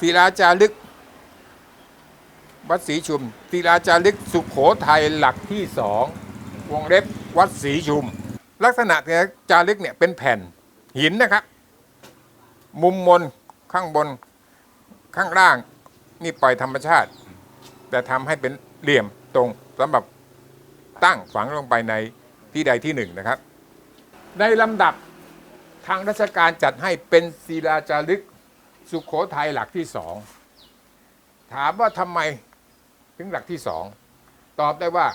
ศิลาจารึก วัดศรีชุมศิลาจารึกสุขโขทัยหลักที่สองวงเล็บวัดศรีชุม ลักษณะจารึกเนี่ยเป็นแผ่นหินนะครับ มุมมนข้างบนข้างล่าง นี่ปล่อยธรรมชาติ แต่ทำให้เป็นเหลี่ยมตรงสำหรับตั้งฝังลงไปในที่ใดที่หนึ่งนะครับ ในลำดับทางราชการจัดให้เป็นศิลาจารึก สุขโขทัยหลักที่สองถามว่าทำไมถึงหลักที่สองตอบได้ว่า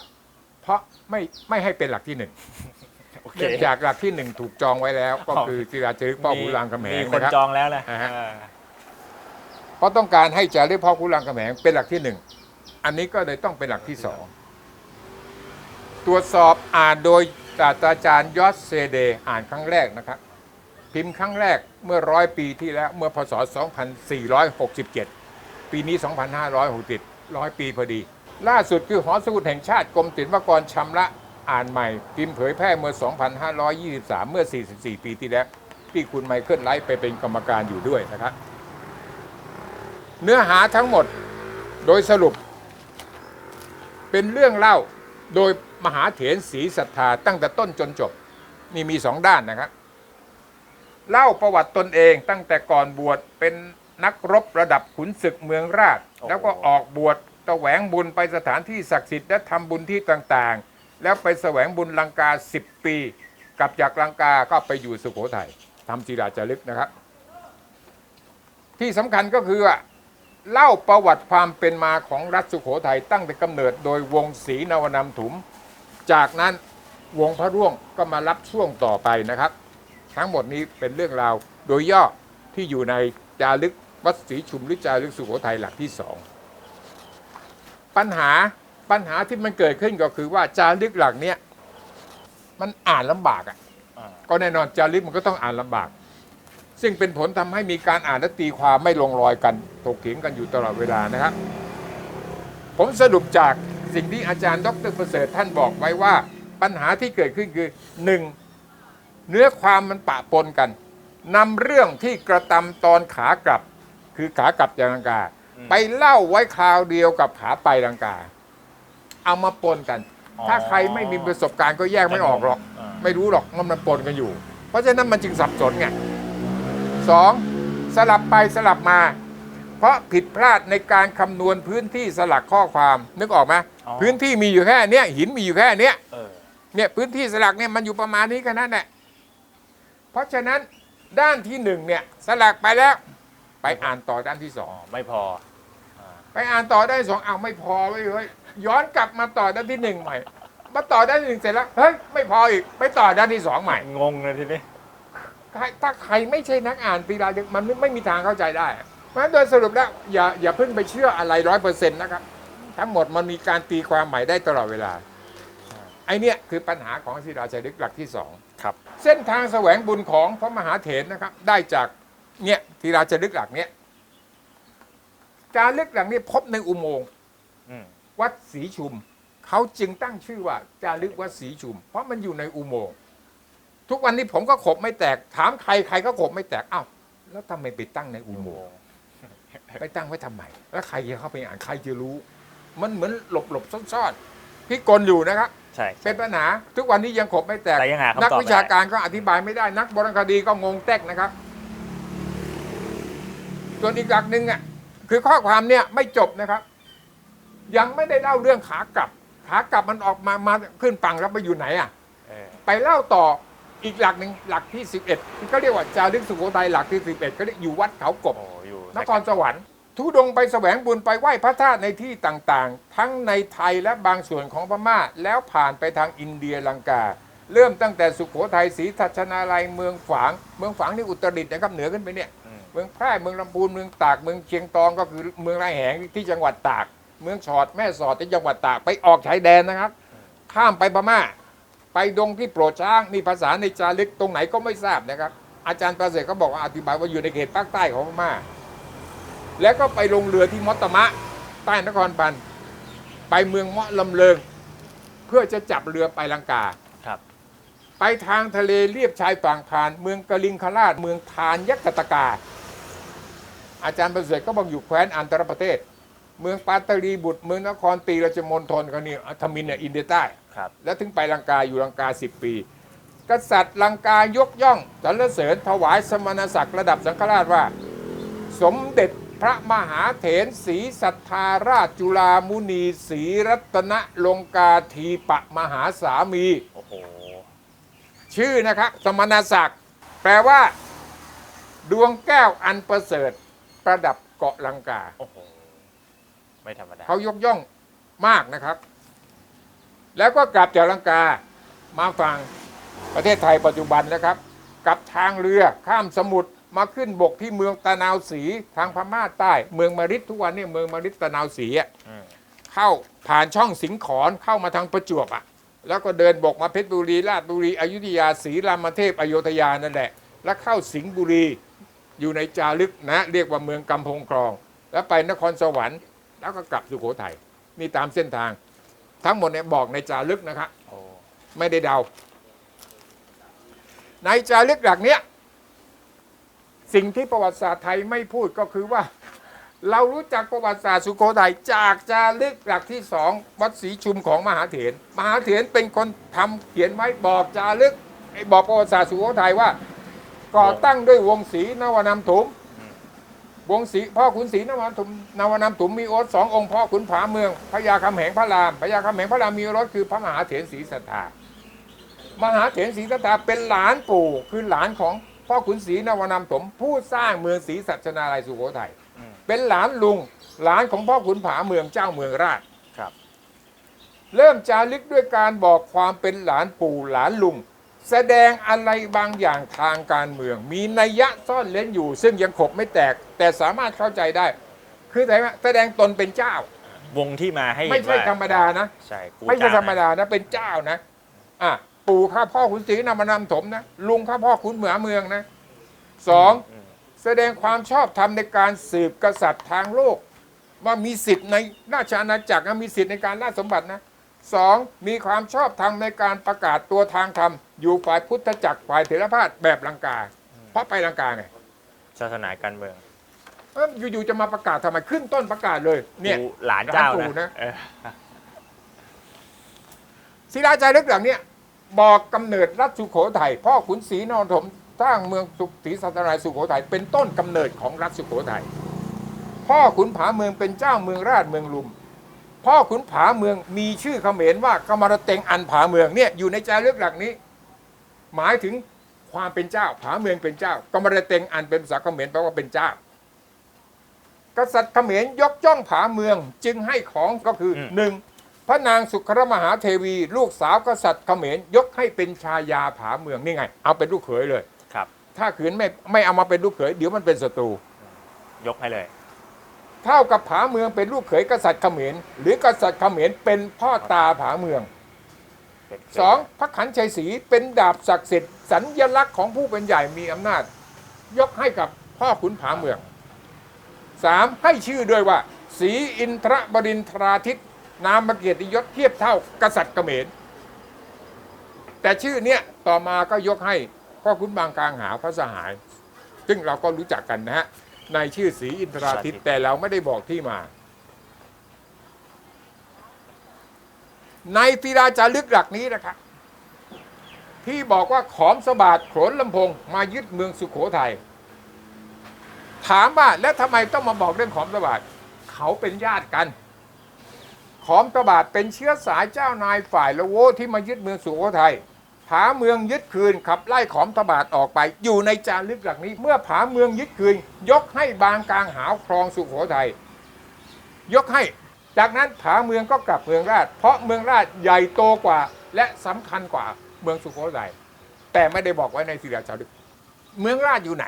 เพราะไม่ไม่ให้เป็นหลักที่หนึ่งโอเคเนื่องจากหลักที่หนึ่งถูกจองไว้แล้ว ก็คือศิลาจารึกพ่อขุนรามคำแหงมีคนนะครับจองแล้วนะอ่าฮะอ่าเพราะต้องการให้จารึกพ่อขุนรามคำแหงเป็นหลักที่หนึ่งอันนี้ก็เลยต้องเป็นหลักที่สองตรวจสอบอ่านโดยศาสตราจารย์ยอสเซเดย์อ่านครั้งแรกนะครับ พิมพ์ครั้งแรกเมื่อร้อยปีที่แล้วเมื่อพศ 2467 ปีนี้ 2560ร้อยปีพอดี ล่าสุดคือหอสมุดแห่งชาติกรมศิลปากรชำระอ่านใหม่ พิมพ์เผยแพร่เมื่อ 2523 เมื่อ 44 ปีที่แล้ว ที่คุณไมเคิลไลท์ไปเป็นกรรมการอยู่ด้วยนะครับ เนื้อหาทั้งหมดโดยสรุป เป็นเรื่องเล่าโดยมหาเถรศรีศรัทธาตั้งแต่ต้นจนจบ นี่มีสองด้านนะครับ เล่าประวัติตนเองตั้งแต่ก่อนบวชเป็นนักรบระดับขุนศึกเมืองราช แล้วก็ออกบวชแสวงบุญไปสถานที่ศักดิ์สิทธิ์และทำบุญที่ต่างๆ แล้วไปแสวงบุญลังกา 10 ปี กลับจากลังกาก็ไปอยู่สุโขทัยทำจีราจารึกนะครับ ที่สำคัญก็คือว่าเล่าประวัติความเป็นมาของรัฐสุโขทัยตั้งแต่กำเนิดโดยวงศรีนวนำถุม จากนั้นวงพระร่วงก็มารับช่วงต่อไปนะครับ ทั้งหมดนี้เป็นเรื่องราวโดยย่อที่อยู่ในจารึกวัดศรีชุมหรือจารึกสุโขทัยหลักที่สองปัญหาปัญหาที่มันเกิดขึ้นก็คือว่าจารึกหลักเนี้ยมันอ่านลำบากอะอ่าก็แน่นอนจารึกมันก็ต้องอ่านลำบาก ซึ่งเป็นผลทำให้มีการอ่านและตีความไม่ลงรอยกันถกเถียงกันอยู่ตลอดเวลานะครับ ผมสรุปจากสิ่งที่อาจารย์ดรประเสริฐท่านบอกไว้ว่าปัญหาที่เกิดขึ้นคือหนึ่ง เนื้อความมันปะปนกันนำเรื่องที่กระทำตอนขากลับ คือขากลับจากลังกา ไปเล่าไว้คราวเดียวกับขาไปลังกา เอามาปนกัน ถ้าใครไม่มีประสบการณ์ก็แยกไม่ออกหรอกาไม่รู้หรอกว่ามันปนกันอยู่ เพราะฉะนั้นมันจึงสับสนไงสองสลับไปสลับมา เพราะผิดพลาดในการคำนวณพื้นที่สลักข้อความนึกออกไหมอ๋อพื้นที่มีอยู่แค่เนี้ยหินมีอยู่แค่เนี้ยเออเนี่ยพื้นที่สลักเนี่ยมันอยู่ประมาณนี้แค่นั้นแหละ เพราะฉะนั้นด้านที่หนึ่งเนี่ยสลักไปแล้วไปอ่านต่อด้านที่สออ๋องไม่พออ่าไปอ่านต่อด้านที่สองเอาวไม่พอเว้ยเฮ้ยย้อนกลับมาต่อด้านที่หนึ่งใหม่ มาต่อด้านที่หนึ่งเสร็จแล้วเฮ้ยไม่พออีกไปต่อด้านที่สองใหม่ งงเลยทีนี้ใครถ้าใครไม่ใช่นักอ่านปีลาดึกมันไม่ไม่มีทางเข้าใจได้ เพราะฉะนั้นโดยสรุปแล้วอย่าอย่าเพิ่งไปเชื่ออะไรร้อยเปอร์เซ็นต์นะครับ ทั้งหมดมันมีการตีความใหม่ได้ตลอดเวลาไอเนี่ยคือปัญหาของศิลาจารึกหลักที่สอง ครับเส้นทางแสวงบุญของพระมหาเถรนะครับ ได้จากเนี่ยศิลาจารึกหลักเนี้ยจารึกหลักนี้พบในอุโมงค์อืมวัดศรีชุม เขาจึงตั้งชื่อว่าจารึกวัดศรีชุม เพราะมันอยู่ในอุโมงค์ทุกวันนี้ผมก็ขบไม่แตก ถามใครใครก็ขบไม่แตกอ้าวแล้วทำไมไปตั้งในอุโมงค์ไปตั้งไว้ทำไมแล้วใครจะเข้าไปอ่านใครจะรู้ มันเหมือนหลบหลบซ่อนๆพี่กลอยู่นะครับ ใช่ เป็นปัญหาทุกวันนี้ยังขบไม่แตก แต่ยังหาคำตอบนักไม่ได้วิชาการก็อธิบายไม่ได้นักโบราณคดีก็งงแตกนะครับ ส่วนอีกหลักหนึ่งอะคือข้อความเนี่ยไม่จบนะครับ ยังไม่ได้เล่าเรื่องขากลับ ขากลับมันออกมามาขึ้นฝั่งแล้วไปอยู่ไหนอะเออ ไปเล่าต่ออีกหลักหนึ่งหลักที่ 11ที่เขาเรียกว่าจารึกสุโขทัยหลักที่ 11ก็เรียกอยู่วัดเขากบโอ้อยู่นครสวรรค์ ทุดงไปแสวงบุญไปไหว้พระธาตุในที่ต่างๆ ทั้งในไทยและบางส่วนของพม่า แล้วผ่านไปทางอินเดียลังกา เริ่มตั้งแต่สุขโขทัยศรีทัชนาลัยเมืองฝาง เมืองฝางนี่อุตรดิตถ์นะครับเหนือขึ้นไปเนี่ย เมืองแพร่เมืองลำพูนเมืองตากเมืองเชียงตองก็คือเมืองไรแหงที่จังหวัดตาก เมืองชอดแม่สอดที่จังหวัดตากไปออกชายแดนนะครับ ข้ามไปพม่า ไปดงที่โปรดช้างนี่ภาษาในจารึกตรงไหนก็ไม่ทราบนะครับ อาจารย์ประเสริฐเขาบอกว่าอธิบายว่าอยู่ในเขตภาคใต้ของพม่า แล้วก็ไปลงเรือที่มอตตะมะ ใต้นครปัน ไปเมืองเมาะลำเลิง เพื่อจะจับเรือไปลังกา ครับ ไปทางทะเลเลียบชายฝั่งผ่าน เมืองกะลิงคราช เมืองทานยักษตกา อาจารย์ประเสริฐก็บอกอยู่แคว้นอันตรประเทศ เมืองปาตาลีบุตร เมืองนครตีราชมณฑลก็นี่ธมินเนี่ยอินเดียใต้ ครับ แล้วถึงไปลังกาอยู่ลังกาสิบปี กษัตริย์ลังกายกย่องสรรเสริญถวายสมณศักดิ์ระดับสังฆราชว่า สมเด็จ พระมหาเถรศรีสัทธาราชจุฬามุนีศรีรัตนลงกาทีปะมหาสามี โอ้โห ชื่อนะครับ สมณศักดิ์แปลว่า ดวงแก้วอันประเสริฐ ประดับเกาะลังกา โอ้โห ไม่ธรรมดา เขายกย่องมากนะครับ แล้วก็กลับจากลังกามาฝั่งประเทศไทยปัจจุบันนะครับกลับทางเรือข้ามสมุทร มาขึ้นบกที่เมืองตะนาวศรีทางพม่าใต้ เมืองมาริดทุกวันนี้เมืองมาริดตะนาวศรีอะอืมเข้าผ่านช่องสิงขอนเข้ามาทางประจวบอะ แล้วก็เดินบกมาเพชรบุรีราชบุรีอยุธยาศรีรามเทพอโยธยานั่นแหละ แล้วเข้าสิงห์บุรีอยู่ในจารึกนะ เรียกว่าเมืองกำพงครอง แล้วไปนครสวรรค์ แล้วก็กลับสุโขทัยนี่ตามเส้นทาง ทั้งหมดเนี่ยบอกในจารึกนะครับโอ้ไม่ได้เดา ในจารึกหลักเนี้ย สิ่งที่ประวัติศาสตร์ไทยไม่พูดก็คือว่า เรารู้จักประวัติศาสตร์สุโขทัยจากจารึกหลักที่สองวัดศรีชุมของมหาเถรมหาเถรเป็นคนทำเขียนไว้บอกจารึกบอกประวัติศาสตร์สุโขทัยว่า ก่อตั้งด้วยวงศรีนวนำถุมวงศรีพ่อขุนศรีนวนำถุมนวนำถุมมีโอ๊ตสององค์พ่อขุนผาเมืองพญาคำแหงพระรามพญาคำแหงพระรามมีโอรสคือพระมหาเถรศรีสัทธามหาเถรศรีสัทธาเป็นหลานปู่คือหลานของ พ่อขุนศรีนวนำถมผู้สร้างเมืองศรีสัชนาลัยสุโขทัยอืมเป็นหลานลุงหลานของพ่อขุนผาเมืองเจ้าเมืองราชครับ เริ่มจารึกด้วยการบอกความเป็นหลานปู่หลานลุง แสดงอะไรบางอย่างทางการเมือง มีนัยยะซ่อนเล้นอยู่ ซึ่งยังขบไม่แตก แต่สามารถเข้าใจได้ คือแต่ว่าแสดงตนเป็นเจ้าวงที่มาให้เห็นไม่ใช่ว่าธรรมดานะใช่กูไม่ใช่จ้งธรรมดานะเป็นเจ้านะอะ ปู่ข้าพ่อขุนศรีนามานำถมนะลุงข้าพ่อขุนเหมือเมืองนะสองอืมแสดงความชอบธรรมในการสืบกษัตริย์ทางโลก ว่ามีสิทธิ์ในราชอาณาจักรนะมีสิทธิ์ในการราชสมบัตินะสองมีความชอบธรรมในการประกาศตัวทางธรรม อยู่ฝ่ายพุทธจักรฝ่ายเถรภาสแบบลังกา เพราะไปลังกาไงศาสนาการเมืองเอ้ยอยู่ๆจะมาประกาศทำไมขึ้นต้นประกาศเลย เนี่ยกูหลานเจ้าหลานปู่นะนะเออศิลาจารึกหลังเนี้ย บอกกำเนิดรัฐสุโขทัยพ่อขุนศรีนรถมสร้างเมืองสุศรีสัตนายสุโขทัยเป็นต้นกำเนิดของรัฐสุโขทัยพ่อขุนผาเมืองเป็นเจ้าเมืองราชเมืองลุม พ่อขุนผาเมืองมีชื่อเขมรว่ากมรเตงอันผาเมืองเนี่ยอยู่ในจารึกหลักนี้ หมายถึงความเป็นเจ้าผาเมืองเป็นเจ้ากมรเตงอันเป็นภาษาเขมรแปลว่าเป็นเจ้ากษัตริย์เขมรยกจ้องผาเมืองจึงให้ของก็คืออมหนึ่ง พระนางสุครมหาเทวี ลูกสาวกษัตริย์เขมรยกให้เป็นชายาผาเมืองนี่ไง เอาเป็นลูกเขยเลยครับ ถ้าขืนไม่ไม่เอามาเป็นลูกเขยเดี๋ยวมันเป็นศัตรู ยกให้เลย เท่ากับผาเมืองเป็นลูกเขยกษัตริย์เขมรหรือกษัตริย์เขมรเป็นพ่อตาผาเมืองเป็นสองพระขันชัยศรีเป็นดาบศักดิ์สิทธิ์สัญลักษณ์ของผู้เป็นใหญ่มีอำนาจ ยกให้กับพ่อขุนผาเมืองสามให้ชื่อด้วยว่าศรีอินทรบดินทราทิต นามเกียรติยศเทียบเท่ากษัตริย์เขมร แต่ชื่อเนี้ยต่อมาก็ยกให้พ่อขุนบางกลางหาวพระสหาย ซึ่งเราก็รู้จักกันนะฮะในชื่อศรีอินทราทิตแต่เราไม่ได้บอกที่มา ในธีราจารึกหลักนี้นะครับที่บอกว่าขอมสบาดโขนลำโพงมายึดเมืองสุขโขทัยถามว่าแล้วทำไมต้องมาบอกเรื่องขอมสบาดเขาเป็นญาติกัน ขอมสบาดเป็นเชื้อสายเจ้านายฝ่ายละโวที่มายึดเมืองสุโขทัยผาเมืองยึดคืนขับไล่ขอมตบาดออกไป อยู่ในจารึกหลักนี้ เมื่อผาเมืองยึดคืน ยกให้บางกลางหาวครองสุโขทัยยกให้ จากนั้นผาเมืองก็กลับเมืองราช เพราะเมืองราชใหญ่โตกว่า และสำคัญกว่าเมืองสุโขทัยแต่ไม่ได้บอกไว้ในศิลาจารึก เมืองราชอยู่ไหน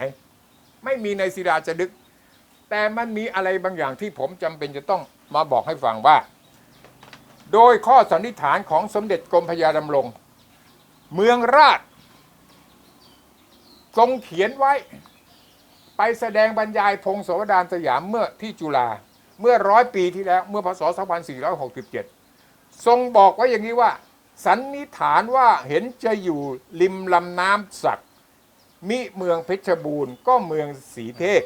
ไม่มีในศิลาจารึก แต่มันมีอะไรบางอย่างที่ผมจำเป็นจะต้องมาบอกให้ฟังว่า โดยข้อสันนิษฐานของสมเด็จกรมพยาดำรง เมืองราช ทรงเขียนไว้ ไปแสดงบรรยายพงศวดารสยามเมื่อที่จุฬาเมื่อร้อยปีที่แล้วเมื่อพศ 2467 ทรงบอกไว้อย่างนี้ว่า สันนิษฐานว่าเห็นจะอยู่ริมลำน้ำสัก มิเมืองเพชรบูรณ์ก็เมืองสีเทพ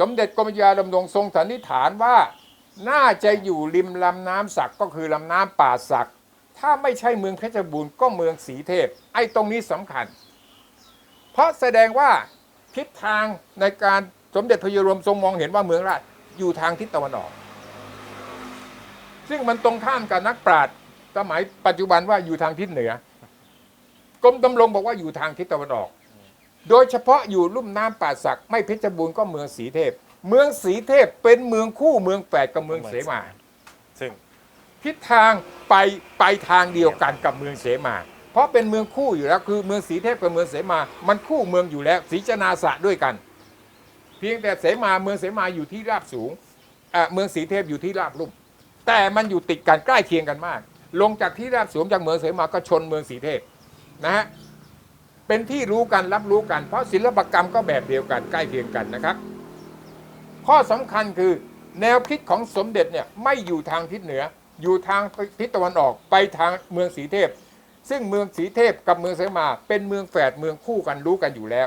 สมเด็จกรมพระยาดำรงทรงสันนิษฐานว่า น่าจะอยู่ริมลำน้ำสักก็คือลำน้ำป่าสัก ถ้าไม่ใช่เมืองเพชรบูรณ์ก็เมืองศรีเทพ ไอ้ตรงนี้สำคัญ เพราะแสดงว่าทิศทางในการสมเด็จพระยรมทรงมองเห็นว่าเมืองราชอยู่ทางทิศตะวันออก ซึ่งมันตรงข้ามกับนักปราชญ์สมัยปัจจุบันว่าอยู่ทางทิศเหนือกรมดำรงบอกว่าอยู่ทางทิศตะวันออก โดยเฉพาะอยู่ลุ่มน้ำป่าสัก ไม่เพชรบูรณ์ก็เมืองศรีเทพ เมืองศรีเทพเป็นเมืองคู่เมืองแฝดกับเมืองเสมา ซึ่งทิศทางไปไปทางเดียวกันกับเมืองเสมา เพราะเป็นเมืองคู่อยู่แล้วคือเมืองศรีเทพกับเมืองเสมา มันคู่เมืองอยู่แล้วศรีจนาสะด้วยกัน เพียงแต่เสมาเมืองเสมาอยู่ที่ราบสูงอะเมืองศรีเทพอยู่ที่ราบลุ่ม แต่มันอยู่ติดกันใกล้เคียงกันมาก ลงจากที่ราบสูงจากเมืองเสมาก็ชนเมืองศรีเทพนะฮะเป็นที่รู้กันรับรู้กันเพราะศิลปกรรมก็แบบเดียวกันใกล้เคียงกันนะครับ ข้อสำคัญคือแนวคิดของสมเด็จเนี่ยไม่อยู่ทางทิศเหนือ อยู่ทางทิศตะวันออกไปทางเมืองศรีเทพ ซึ่งเมืองศรีเทพกับเมืองเสมาเป็นเมืองแฝดเมืองคู่กันรู้กันอยู่แล้ว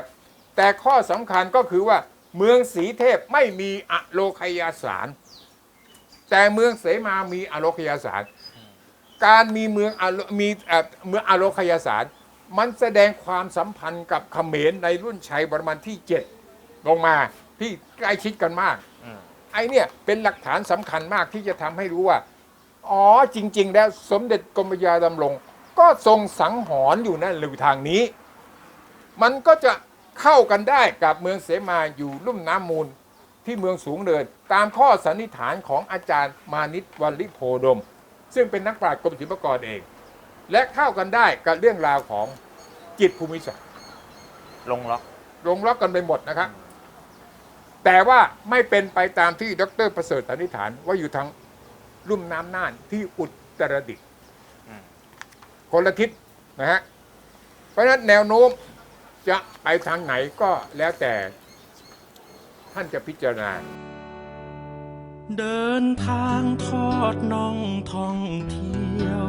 แต่ข้อสำคัญก็คือว่าเมืองศรีเทพไม่มีอโลคยาสาร แต่เมืองเสมามีอโลคยาสาร การมีเมืองอโลมีเอ่อเมืองอโลคยาสาร มันแสดงความสัมพันธ์กับเขมรในรุ่นชัยบรมันที่ 7 ลงมา ที่ใกล้ชิดกันมาก อืมไอ้เนี่ยเป็นหลักฐานสำคัญมากที่จะทำให้รู้ว่า อ๋อจริง ๆ แล้วสมเด็จกรมพระยาดำรง ก็ทรงสังหรณ์อยู่นั่นหรือทางนี้ มันก็จะเข้ากันได้กับเมืองเสมาอยู่ลุ่มน้ำมูลที่เมืองสูงเนิน ตามข้อสันนิษฐานของอาจารย์มานิตวัลลิโพดม ซึ่งเป็นนักปราชญ์กรมศิลปากรเอง และเข้ากันได้กับเรื่องราวของจิตรภูมิศาสตร์ลงล็อก ลงล็อกกันไปหมดนะครับ แต่ว่าไม่เป็นไปตามที่ดรประเสริฐสันนิษฐานว่าอยู่ทางลุ่มน้ำน่านที่อุตรดิตถ์อืมคนละทิศนะฮะเพราะฉะนั้นแนวโน้มจะไปทางไหนก็แล้วแต่ท่านจะพิจารณา เดินทางทอดน่องท่องเที่ยว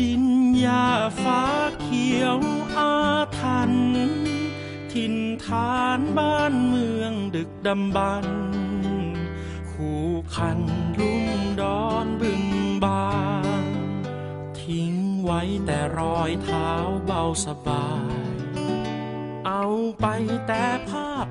ดินหญ้าฟ้าเขียวอาทัน ถิ่นฐานบ้านเมืองดึกดำบรรพ์คู่คันลุ่มดอนบึงบางทิ้งไว้แต่รอยเท้าเบาสบาย เอาไปแต่ภาพ